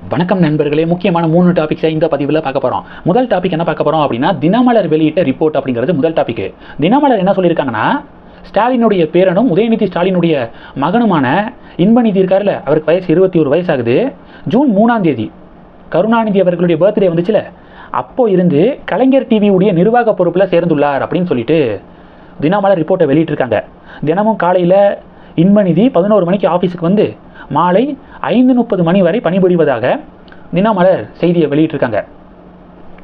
வணக்கம் நண்பர்களே முக்கியமான மூணு டாபிக்ஸை இந்த பதிவில் பார்க்க போகிறோம் முதல் டாபிக் என்ன பார்க்க போகிறோம் அப்படின்னா தினமலர் வெளியிட்ட ரிப்போர்ட் அப்படிங்கிறது முதல் டாபிக் தினமலர் என்ன சொல்லியிருக்காங்கன்னா ஸ்டாலினுடைய பேரனும் உதயநிதி ஸ்டாலினுடைய மகனுமான இன்பநிதி இருக்கார்ல அவருக்கு வயசு இருபத்தி ஒரு வயசாகுது. ஜூன் மூணாம் தேதி கருணாநிதி அவர்களுடைய பர்த்டே வந்துச்சுல அப்போ இருந்து கலைஞர் டிவியுடைய நிர்வாக பொறுப்பில் சேர்ந்துள்ளார் அப்படின்னு சொல்லிட்டு தினமலர் ரிப்போர்ட்டை வெளியிட்டிருக்காங்க. தினமும் காலையில் இன்பநிதி பதினோரு மணிக்கு ஆஃபீஸுக்கு வந்து மாலை ஐந்து முப்பது மணி வரை பணிபுரிவதாக தினமலர் செய்தியை வெளியிட்டிருக்காங்க.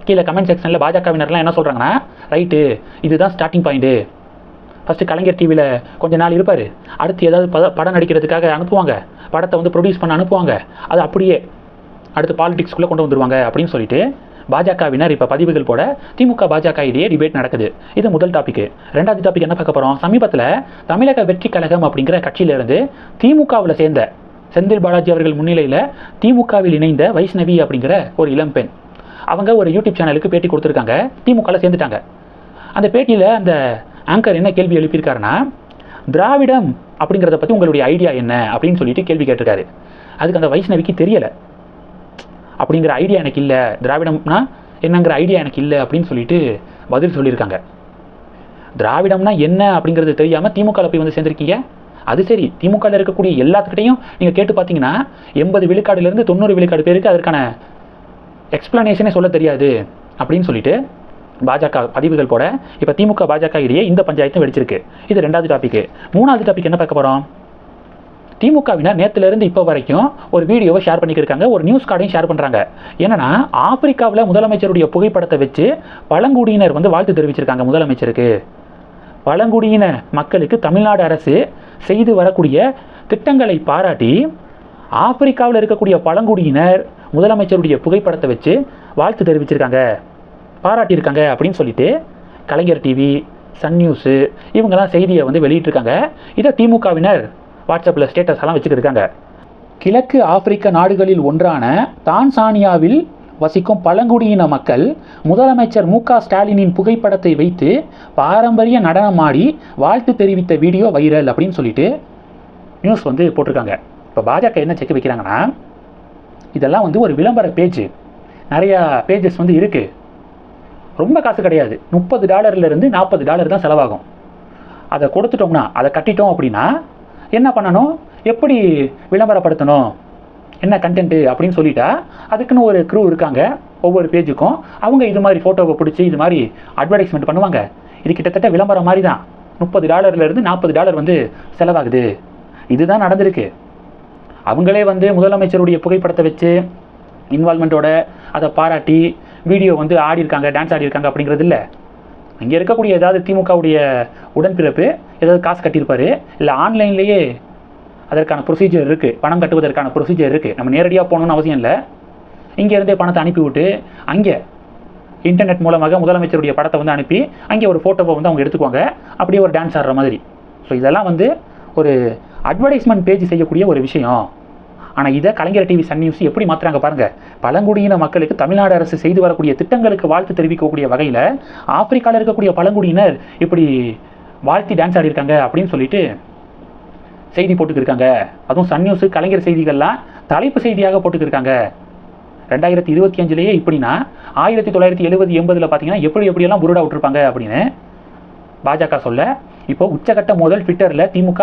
கீழே கமெண்ட் செக்ஷனில் பாஜகவினர்லாம் என்ன சொல்கிறாங்கன்னா ரைட்டு இதுதான் ஸ்டார்டிங் பாயிண்ட்டு ஃபஸ்ட்டு கலைஞர் டிவியில் கொஞ்ச நாள் இருப்பார். அடுத்து ஏதாவது பத படம் நடிக்கிறதுக்காக அனுப்புவாங்க. படத்தை வந்து ப்ரொடியூஸ் பண்ண அனுப்புவாங்க. அது அப்படியே அடுத்து பாலிடிக்ஸ்குள்ளே கொண்டு வந்துடுவாங்க அப்படின்னு சொல்லிட்டு பாஜகவினர் இப்போ பதிவுகள் போட திமுக பாஜக இடையே டிபேட் நடக்குது. இது முதல் டாபிக் ரெண்டாவது டாபிக் என்ன பார்க்க போகிறோம் சமீபத்தில் தமிழக வெற்றி கழகம் அப்படிங்கிற கட்சியிலிருந்து திமுகவில் சேர்ந்த செந்தில் பாலாஜி அவர்கள் முன்னிலையில் திமுகவில் இணைந்த வைஷ்ணவி அப்படிங்கிற ஒரு இளம்பெண் அவங்க ஒரு யூடியூப் சேனலுக்கு பேட்டி கொடுத்துருக்காங்க. திமுகவில் சேர்ந்துட்டாங்க. அந்த பேட்டியில் அந்த ஆங்கர் என்ன கேள்வி எழுப்பியிருக்காருன்னா திராவிடம் அப்படிங்கிறத பற்றி உங்களுடைய ஐடியா என்ன அப்படின்னு சொல்லிட்டு கேள்வி கேட்டிருக்காரு. அதுக்கு அந்த வைஷ்ணவிக்கு தெரியலை. அப்படிங்கிற ஐடியா எனக்கு இல்லை. திராவிடம்னா என்னங்கிற ஐடியா எனக்கு இல்லை அப்படின்னு சொல்லிட்டு பதில் சொல்லியிருக்காங்க. திராவிடம்னா என்ன அப்படிங்கிறது தெரியாமல் திமுகவில் போய் வந்து சேர்ந்துருக்கீங்க? அது சரி. திமுகவில் இருக்கக்கூடிய எல்லாத்துக்கிட்டையும் நீங்கள் கேட்டு பார்த்தீங்கன்னா எண்பது விழுக்காடுலேருந்து தொண்ணூறு விழுக்காடு பேருக்கு அதற்கான எக்ஸ்பிளனேஷனே சொல்ல தெரியாது அப்படின்னு சொல்லிட்டு பாஜக பதிவுகள் போட இப்போ திமுக பாஜக இடையே இந்த பஞ்சாயத்தும் வெடிச்சிருக்கு. இது ரெண்டாவது டாபிக் மூணாவது டாபிக் என்ன பார்க்க போகிறோம் திமுகவினர் நேற்றுலேருந்து இப்போ வரைக்கும் ஒரு வீடியோவை ஷேர் பண்ணிக்கிருக்காங்க ஒரு நியூஸ் கார்டையும் ஷேர் பண்ணுறாங்க என்னன்னா ஆப்பிரிக்காவில் முதலமைச்சருடைய புகைப்படத்தை வச்சு பழங்குடியினர் வந்து வாழ்த்து தெரிவிச்சிருக்காங்க முதலமைச்சருக்கு. பழங்குடியின மக்களுக்கு தமிழ்நாடு அரசு செய்து வரக்கூடிய திட்டங்களை பாராட்டி ஆப்பிரிக்காவில் இருக்கக்கூடிய பழங்குடியினர் முதலமைச்சருடைய புகைப்படத்தை வச்சு வாழ்த்து தெரிவிச்சிருக்காங்க. பாராட்டியிருக்காங்க அப்படின்னு சொல்லிட்டு கலைஞர் டிவி சன் நியூஸு இவங்கெல்லாம் செய்தியை வந்து வெளியிட்டிருக்காங்க. இதை திமுகவினர் வாட்ஸ்அப்பில் ஸ்டேட்டஸ் எல்லாம் வச்சுக்கிருக்காங்க கிழக்கு ஆப்பிரிக்க நாடுகளில் ஒன்றான தான்சானியாவில் வசிக்கும் பழங்குடியின மக்கள் முதலமைச்சர் மு ஸ்டாலினின் புகைப்படத்தை வைத்து பாரம்பரிய நடனமாடி வாழ்த்து தெரிவித்த வீடியோ வைரல் அப்படின்னு சொல்லிட்டு நியூஸ் வந்து போட்டிருக்காங்க. இப்போ பாஜக என்ன செக் வைக்கிறாங்கன்னா இதெல்லாம் வந்து ஒரு விளம்பர பேஜ் நிறையா பேஜஸ் வந்து இருக்குது ரொம்ப காசு கிடையாது. முப்பது டாலர்லேருந்து நாற்பது டாலர் தான் செலவாகும். அதை கொடுத்துட்டோம்னா அதை கட்டிட்டோம் அப்படின்னா என்ன பண்ணணும்? எப்படி விளம்பரப்படுத்தணும்? என்ன கண்டென்ட்டு அப்படின்னு சொல்லிட்டா அதுக்குன்னு ஒரு க்ரூ இருக்காங்க ஒவ்வொரு பேஜுக்கும் அவங்க இது மாதிரி ஃபோட்டோவை பிடிச்சி இது மாதிரி அட்வர்டைஸ்மெண்ட் பண்ணுவாங்க. இது கிட்டத்தட்ட விளம்பரம் மாதிரி தான் முப்பது டாலர்லேருந்து நாற்பது டாலர் வந்து செலவாகுது. இதுதான் நடந்திருக்கு. அவங்களே வந்து முதலமைச்சருடைய புகைப்படத்தை வச்சு இன்வால்மெண்ட்டோட அதை பாராட்டி வீடியோ வந்து ஆடி இருக்காங்க டான்ஸ் ஆடி இருக்காங்க அப்படிங்கிறது இல்லை. இங்கே இருக்கக்கூடிய ஏதாவது திமுகவுடைய உடன்பிறப்பு ஏதாவது காசு கட்டியிருப்பார் இல்லை ஆன்லைன்லேயே அதற்கான ப்ரொசீஜர் இருக்குது பணம் கட்டுவதற்கான ப்ரொசீஜர் இருக்குது நம்ம நேரடியாக போகணுன்னு அவசியம் இல்லை. இங்கேருந்தே பணத்தை அனுப்பிவிட்டு அங்கே இன்டர்நெட் மூலமாக முதலமைச்சருடைய படத்தை வந்து அனுப்பி அங்கே ஒரு ஃபோட்டோவை வந்து அவங்க எடுத்துக்குவாங்க அப்படியே ஒரு டான்ஸ் ஆடுற மாதிரி. ஸோ இதெல்லாம் வந்து ஒரு அட்வர்டைஸ்மெண்ட் பேஜ் செய்யக்கூடிய ஒரு விஷயம். ஆனால் இதை கலைஞர் டிவி சன் நியூஸ் எப்படி மாற்றுறாங்க பாருங்கள் பழங்குடியின மக்களுக்கு தமிழ்நாடு அரசு செய்து வரக்கூடிய திட்டங்களுக்கு வாழ்த்து தெரிவிக்கக்கூடிய வகையில் ஆப்பிரிக்காவில் இருக்கக்கூடிய பழங்குடியினர் இப்படி வாழ்த்தி டான்ஸ் ஆடிருக்காங்க அப்படின்னு சொல்லிட்டு செய்தி போட்டுக்கிருக்காங்க அதுவும் சன் நியூஸு கலைஞர் செய்திகள்லாம் தலைப்பு செய்தியாக போட்டுக்கிருக்காங்க ரெண்டாயிரத்தி இருபத்தி அஞ்சுலேயே இப்படின்னா ஆயிரத்தி தொள்ளாயிரத்தி எழுபது எண்பதில் பார்த்தீங்கன்னா எப்படி எப்படியெல்லாம் புருடா விட்டுருப்பாங்க அப்படின்னு பாஜக சொல்ல. இப்போ உச்சகட்ட மோதல் ட்விட்டரில் திமுக